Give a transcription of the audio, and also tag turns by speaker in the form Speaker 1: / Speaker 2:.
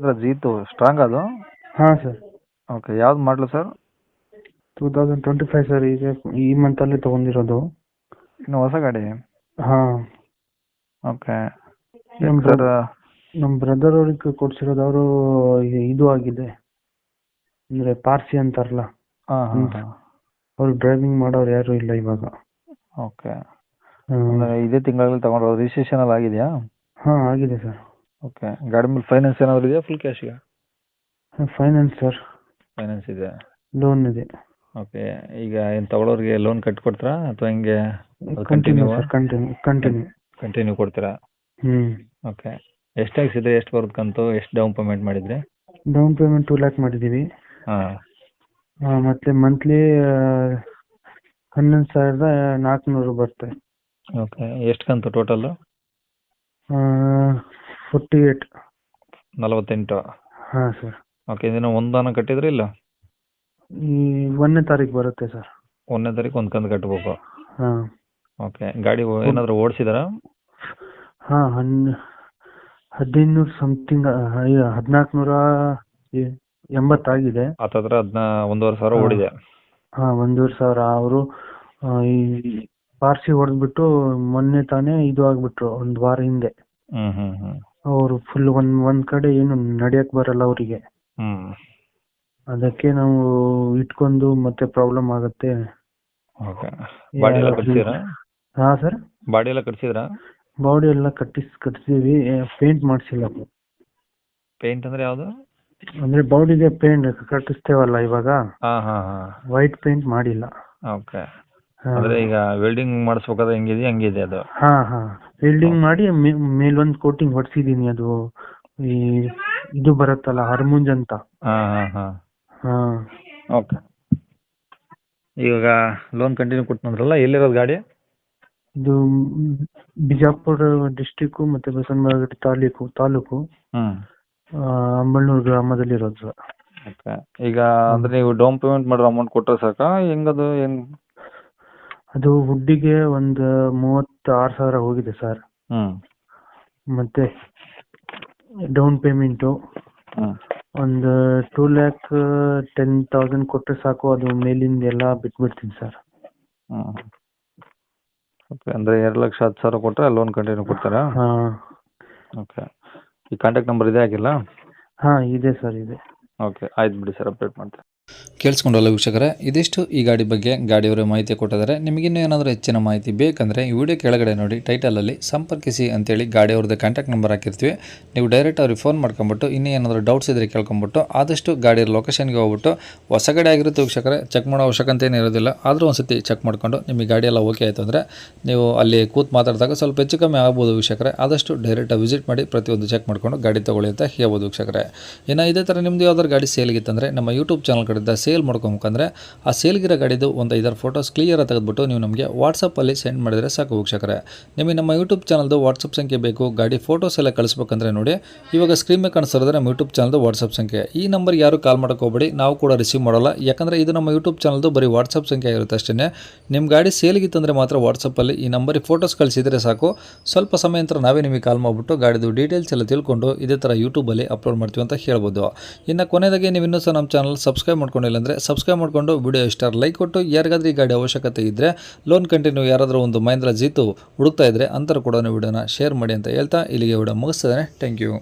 Speaker 1: Mahendra Jeetu strong ಅದು?
Speaker 2: ಹಾಂ sir
Speaker 1: okay ಯಾವ್ದು ಮಾಡಲು sir
Speaker 2: two thousand twenty five sir ಈಗ ಈ ಮಂತಲ್ಲಿ ತೊಗೊಂಡಿರೋದು.
Speaker 1: ಇನ್ನು ಹೊಸ ಗಾಡಿ?
Speaker 2: ಹಾಂ.
Speaker 1: ಓಕೆ
Speaker 2: ನಮ್ಮ
Speaker 1: ಸರ್
Speaker 2: ನಮ್ಮ ಬ್ರದರ್ ಅವ್ರಿಗೆ ಕೊಡ್ಸಿರೋದು ಅವರು ಇದು ಆಗಿದೆ. ಅಂದ್ರೆ ಪಾರ್ಸಿ ಅಂತಾರಲ್ಲ.
Speaker 1: ಹಾಂ ಹಾಂ
Speaker 2: ಹ್ಮ್. ಅವ್ರು ಡ್ರೈವಿಂಗ್ ಮಾಡೋರು ಯಾರು ಇಲ್ಲ ಇವಾಗ.
Speaker 1: ಓಕೆ ಅಂದರೆ ಇದೇ ತಿಂಗಳಲ್ಲಿ ತಗೊಂಡ್ರೆ ರಿಜಿಸ್ಟ್ರೇಷನ್ ಎಲ್ಲ ಆಗಿದೆಯಾ?
Speaker 2: ಹಾಂ ಆಗಿದೆ ಸರ್
Speaker 1: ಓಕೆ ಗಾಡಿ ಮೇಲೆ ಫೈನಾನ್ಸ್ ಏನಾದ್ರು ಇದೆಯಾ ಫುಲ್ ಕ್ಯಾಶ್ಗೆ
Speaker 2: ಫೈನಾನ್ಸ್ ಸರ್
Speaker 1: ಫೈನಾನ್ಸ್ ಇದೆ.
Speaker 2: ಲೋನ್ ಇದೆ.
Speaker 1: ಓಕೆ ಈಗ ಏನು ತಗೊಳ್ಳೋರಿಗೆ ಲೋನ್ ಕಟ್ಕೊಡ್ತೀರಾ ಅಥವಾ ಹಿಂಗೆ?
Speaker 2: ಕಂಟಿನ್ಯೂ ಕಂಟಿನ್ಯೂ ಕಂಟಿನ್ಯೂ
Speaker 1: ಕಂಟಿನ್ಯೂ ಕೊಡ್ತೀರಾ?
Speaker 2: ಹ್ಞೂ
Speaker 1: ಓಕೆ ಎಷ್ಟು ಹಾಕ್ಸಿದ್ರೆ ಎಷ್ಟು ಬರುತ್ತೆ ಕಂತು ಎಷ್ಟು ಡೌನ್ ಪೇಮೆಂಟ್ ಮಾಡಿದ್ರೆ?
Speaker 2: ಡೌನ್ ಪೇಮೆಂಟ್ ಟೂ ಲ್ಯಾಕ್ ಮಾಡಿದ್ದೀವಿ
Speaker 1: ಹಾಂ.
Speaker 2: ಆ, ಮತ್ತೆ ಮಂತ್ಲಿ ಹನ್ನೊಂದು ಸಾವಿರದ ನಾಲ್ಕುನೂರು ಬರುತ್ತೆ.
Speaker 1: ಓಕೆ ಎಷ್ಟು ಕಂತು ಟೋಟಲ್ಲು
Speaker 2: ಫೋರ್ಟಿ ಏಟ್
Speaker 1: ನಲವತ್ತೆಂಟು.
Speaker 2: ಹಾಂ ಸರ್
Speaker 1: ಓಕೆ ಇದನ್ನು ಒಂದಾನ ಕಟ್ಟಿದ್ರಿ ಇಲ್ಲ?
Speaker 2: ಈ ಒಂದನೇ ತಾರೀಕು ಬರುತ್ತೆ ಸರ್
Speaker 1: ಒಂದನೇ ತಾರೀಕು ಒಂದು ಕಂತು ಕಟ್ಟಬೇಕು
Speaker 2: ಹಾಂ.
Speaker 1: ಓಕೆ ಗಾಡಿ ಏನಾದರೂ ಓಡಿಸಿದಾರಾ?
Speaker 2: ಹಾಂ ಹನ್ ಹದಿನೈದುನೂರು ಸಮಥಿಂಗ್ ಹದಿನಾಲ್ಕು ನೂರ ಎಂಬತ್ತಾಗಿದೆ.
Speaker 1: ಹತ್ತತ್ರ ಹದಿನ ಒಂದೂವರೆ ಸಾವಿರ. ಓಡಿದೆ.
Speaker 2: ಹಾಂ ಒಂದೂವರೆ ಸಾವಿರ. ಅವರು ಈ ಪಾರ್ಸಿ ಹೊಡೆದ್ಬಿಟ್ಟು ಮೊನ್ನೆ ತಾನೇ ಇದು ಆಗ್ಬಿಟ್ರು ಒಂದು ವಾರ ಹಿಂದೆ.
Speaker 1: ಹ್ಞೂ ಹ್ಞೂ ಹ್ಞೂ
Speaker 2: ಅವರು ಫುಲ್ ಒಂದ್ ಒಂದ್ ಕಡೆ ಏನು ನಡಿಯಕ್ ಬರಲ್ಲ ಅವರಿಗೆ.
Speaker 1: ಹ್ಞೂ
Speaker 2: ಅದಕ್ಕೆ ನಾವು ಇಟ್ಕೊಂಡು ಮತ್ತೆ ಪ್ರಾಬ್ಲಮ್ ಆಗುತ್ತೆ.
Speaker 1: ಓಕೆ. ಬಾಡಿ ಎಲ್ಲ ಕಟ್ಸಿದ್ರಾ?
Speaker 2: ಹಾ ಸರ್
Speaker 1: ಬಾಡಿ ಎಲ್ಲ ಕಟ್ಸಿದ್ರಾ?
Speaker 2: ಬಾಡಿ ಎಲ್ಲ ಕಟ್ಟಿಸ್ ಕಟ್ಸಿದೀವಿ. ಪೇಂಟ್ ಮಾಡಿಸಿಲ್ಲ.
Speaker 1: ಪೇಂಟ್ ಅಂದ್ರೆ ಯಾವುದು?
Speaker 2: ಅಂದ್ರೆ ಬಾಡಿಗೆ ಪೇಂಟ್ ಕಟ್ಟಿಸ್ತೇವಲ್ಲ ಇವಾಗ.
Speaker 1: ಹಾ ಹಾ ಹಾ.
Speaker 2: ವೈಟ್ ಪೇಂಟ್ ಮಾಡಿಲ್ಲ.
Speaker 1: ಓಕೆ.
Speaker 2: ಹಾ.
Speaker 1: ಅಂದ್ರೆ ಈಗ ವೆಲ್ಡಿಂಗ್ ಮಾಡಿಸ್ಬೇಕಾದ್ರೆ ಹೆಂಗಿದೆ ಹಂಗಿದೆ ಅದು.
Speaker 2: ಹಾ ಹಾ. ವೆಲ್ಡಿಂಗ್ ಮಾಡಿ ಮೇಲ್ ಒಂದ್ ಕೋಟಿಂಗ್ ಹೊಡ್ಸಿದೀನಿ ಅದು. ಈ ಇದು ಬರುತ್ತಲ್ಲ ಹರ್ಮುಂಜ್ ಅಂತ.
Speaker 1: ಹಾಂ ಹಾಂ ಹಾಂ.
Speaker 2: ಹಾ.
Speaker 1: ಓಕೆ ಇವಾಗ ಲೋನ್ ಕಂಟಿನ್ಯೂ ಕೊಟ್ಟನಂದ್ರಲ್ಲ ಎಲ್ಲಿರೋದು ಗಾಡಿ?
Speaker 2: ಇದು ಬಿಜಾಪುರ ಡಿಸ್ಟಿಕ್ ಮತ್ತೆ ಬಸವನಗುಡಿ ತಾಲೂಕು ತಾಲೂಕು.
Speaker 1: ಹ್ಞೂ
Speaker 2: ಗ್ರಾಮದಲ್ಲಿ ಇರೋದು ಗ್ರಾಮದಲ್ಲಿರೋದು ಸರ್.
Speaker 1: ಓಕೆ ಈಗ ಅಂದ್ರೆ ನೀವು ಡೌನ್ ಪೇಮೆಂಟ್ ಮಾಡಿರೋ ಅಮೌಂಟ್ ಕೊಟ್ಟರೆ ಸಾಕಾ? ಹೆಂಗದು ಏನು
Speaker 2: ಅದು ಹುಡ್ಡಿಗೆ ಒಂದು ಮೂವತ್ತಾರು ಸಾವಿರ ಹೋಗಿದೆ ಸರ್
Speaker 1: ಹ್ಞೂ
Speaker 2: ಮತ್ತೆ ಡೌನ್ ಪೇಮೆಂಟು ಒಂದು ಟೂ ಲ್ಯಾಕ್ ಟೆನ್ ತೌಸಂಡ್ ಕೊಟ್ಟರೆ ಸಾಕು ಅದು ಮೇಲಿಂದ ಎಲ್ಲ ಬಿಟ್ಬಿಡ್ತೀನಿ ಸರ್
Speaker 1: ಹ್ಞೂ ಓಕೆ ಅಂದರೆ ಎರಡು ಲಕ್ಷ ಹತ್ತು ಸಾವಿರ ಕೊಟ್ಟರೆ ಲೋನ್ ಕಂಟಿನ್ಯೂ ಕೊಡ್ತಾರಾ?
Speaker 2: ಹಾಂ.
Speaker 1: ಓಕೆ ಈ ಕಾಂಟ್ಯಾಕ್ಟ್ ನಂಬರ್ ಇದೆ ಆಗಿಲ್ಲ
Speaker 2: ಹಾಂ ಇದೆ ಸರ್ ಇದೆ.
Speaker 1: ಓಕೆ ಆಯ್ತು ಬಿಡಿ ಸರ್ ಅಪ್ಡೇಟ್ ಮಾಡ್ತೀನಿ.
Speaker 3: ಕೇಳಿಸ್ಕೊಂಡಲ್ಲ ವೀಕ್ಷಕರೇ, ಇದಿಷ್ಟು ಈ ಗಾಡಿ ಬಗ್ಗೆ ಗಾಡಿಯವರ ಮಾಹಿತಿ ಕೊಟ್ಟಿದ್ದಾರೆ. ನಿಮಗಿನ್ನೂ ಏನಾದರೂ ಹೆಚ್ಚಿನ ಮಾಹಿತಿ ಬೇಕಂದರೆ ಈ ವಿಡಿಯೋ ಕೆಳಗಡೆ ನೋಡಿ ಟೈಟಲಲ್ಲಿ ಸಂಪರ್ಕಿಸಿ ಅಂತೇಳಿ ಗಾಡಿಯವ್ರದ್ದು ಕಾಂಟ್ಯಾಕ್ಟ್ ನಂಬರ್ ಹಾಕಿರ್ತೀವಿ. ನೀವು ಡೈರೆಕ್ಟ್ ಅವ್ರಿಗೆ ಫೋನ್ ಮಾಡ್ಕೊಂಬಿಟ್ಟು, ಇನ್ನೂ ಏನಾದರೂ ಡೌಟ್ಸ್ ಇದ್ದರೆ ಕೇಳ್ಕೊಂಬಿಟ್ಟು, ಆದಷ್ಟು ಗಾಡಿಯ ಲೊಕೇಶನ್ಗೆ ಹೋಗ್ಬಿಟ್ಟು ಹೊಸ ಗಾಡಿ ಆಗಿರುತ್ತೆ ವೀಕ್ಷಕರೇ ಚೆಕ್ ಮಾಡೋ ಅವಶ್ಯಕತೆ ಇರೋದಿಲ್ಲ. ಆದರೂ ಒಂದು ಸತಿ ಚೆಕ್ ಮಾಡ್ಕೊಂಡು, ನಿಮಗೆ ಗಾಡಿ ಎಲ್ಲ ಓಕೆ ಆಯಿತು ಅಂದರೆ ನೀವು ಅಲ್ಲಿ ಕೂತ್ ಮಾತಾಡಿದಾಗ ಸ್ವಲ್ಪ ಹೆಚ್ಚು ಕಮ್ಮಿ ಆಗ್ಬೋದು ವೀಕ್ಷಕರೇ. ಆದಷ್ಟು ಡೈರೆಕ್ಟಾಗಿ ವಿಸಿಟ್ ಮಾಡಿ, ಪ್ರತಿಯೊಂದು ಚೆಕ್ ಮಾಡ್ಕೊಂಡು ಗಾಡಿ ತೊಗೊಳ್ಳಿ ಅಂತ ಹೇಳ್ಬೋದು ವೀಕ್ಷಕರೇ. ಇನ್ನು ಇದೇ ಥರ ನಿಮ್ಮದು ಯಾವ್ದಾದ್ರು ಗಾಡಿ ಸೇಲ್ಗಿತ್ತಂದರೆ ನಮ್ಮ ಯೂಟ್ಯೂಬ್ ಚಾನಲ್ ಕಡೆಯಿಂದ ಸೇಲ್ ಮಾಡ್ಕೊಬೇಕಂದ್ರೆ ಆ ಸೇಲ್ಗಿರೋ ಗಾಡಿದು ಒಂದು ಐದಾರು ಫೋಟೋಸ್ ಕ್ಲಿಯರಾಗಿ ತೆಗೆದುಬಿಟ್ಟು ನೀವು ನಮಗೆ ವಾಟ್ಸಪ್ಪಲ್ಲಿ ಸೆಂಡ್ ಮಾಡಿದರೆ ಸಾಕು ವೀಕ್ಷಕರೇ. ನಿಮಗೆ ನಮ್ಮ ಯೂಟ್ಯೂಬ್ ಚಾನಲ್ದು ವಾಟ್ಸಪ್ ಸಂಖ್ಯೆ ಬೇಕು, ಗಾಡಿ ಫೋಟೋಸ್ ಎಲ್ಲ ಕಳಿಸ್ಬೇಕಂದ್ರೆ ನೋಡಿ, ಇವಾಗ ಸ್ಕ್ರೀನ್ ಮೇಲೆ ಕಾಣಿಸ್ತಿರೋದ್ರೆ ನಮ್ಮ ಯೂಟ್ಯೂಬ್ ಚಾನಲ್ದು ವಾಟ್ಸಪ್ ಸಂಖ್ಯೆ. ಈ ನಂಬರ್ಗೆ ಯಾರು ಕಾಲ್ ಹೋಗಬೇಡಿ, ನಾವು ಕೂಡ ರಿಸೀವ್ ಮಾಡೋಲ್ಲ. ಯಾಕಂದರೆ ಇದು ನಮ್ಮ ಯೂಟ್ಯೂಬ್ ಚಾನಲ್ದು ಬರೀ ವಾಟ್ಸಪ್ ಸಂಖ್ಯೆ ಆಗಿರುತ್ತೆ ಅಷ್ಟೇ ನಿಮ್ಮ ಗಾಡಿ ಸೇಲ್ಗಿತ್ತಂದರೆ ಮಾತ್ರ ವಾಟ್ಸಪ್ಪಲ್ಲಿ ಈ ನಂಬರಿಗೆ ಫೋಟೋಸ್ ಕಳಿಸಿದರೆ ಸಾಕು. ಸ್ವಲ್ಪ ಸಮಯ ನಂತರ ನಾವೇ ನಿಮಗೆ ಕಾಲ್ ಮಾಡಿಬಿಟ್ಟು ಗಾಡಿದು ಡೀಟೇಲ್ಸ್ ಎಲ್ಲ ತಿಳ್ಕೊಂಡು ಇದೇ ಥರ ಯೂಟ್ಯೂಬಲ್ಲಿ ಅಪ್ಲೋಡ್ ಮಾಡ್ತೀವಿ ಅಂತ ಹೇಳ್ಬೋದು. ಇನ್ನು ಕೊನೆಯದಾಗಿ ನೀವು ಇನ್ನೂ ಸಹ ನಮ್ಮ ಚಾನಲ್ ಸಬ್ಸ್ಕ್ರೈಬ್ ಮಾಡ್ಕೊಂಡಿಲ್ಲ ಅಂದರೆ ಸಬ್ಸ್ಕ್ರೈಬ್ ಮಾಡಿಕೊಂಡು ವಿಡಿಯೋ ಇಷ್ಟ ಲೈಕ್ ಕೊಟ್ಟು, ಯಾರಿಗಾದ್ರೂ ಈ ಗಾಡಿ ಅವಶ್ಯಕತೆ ಇದ್ದರೆ ಲೋನ್ ಕಂಟಿನ್ಯೂ ಯಾರಾದರೂ ಒಂದು ಮಹೇಂದ್ರ ಜೀತು ಹುಡುಕ್ತಾ ಇದ್ದರೆ ಅಂತರ ಕೂಡ ವಿಡಿಯೋನ ಶೇರ್ ಮಾಡಿ ಅಂತ ಹೇಳ್ತಾ ಇಲ್ಲಿಗೆ ವಿಡಿಯೋ ಮುಗಿಸ್ತಿದ್ದಾನೆ ಥ್ಯಾಂಕ್ ಯು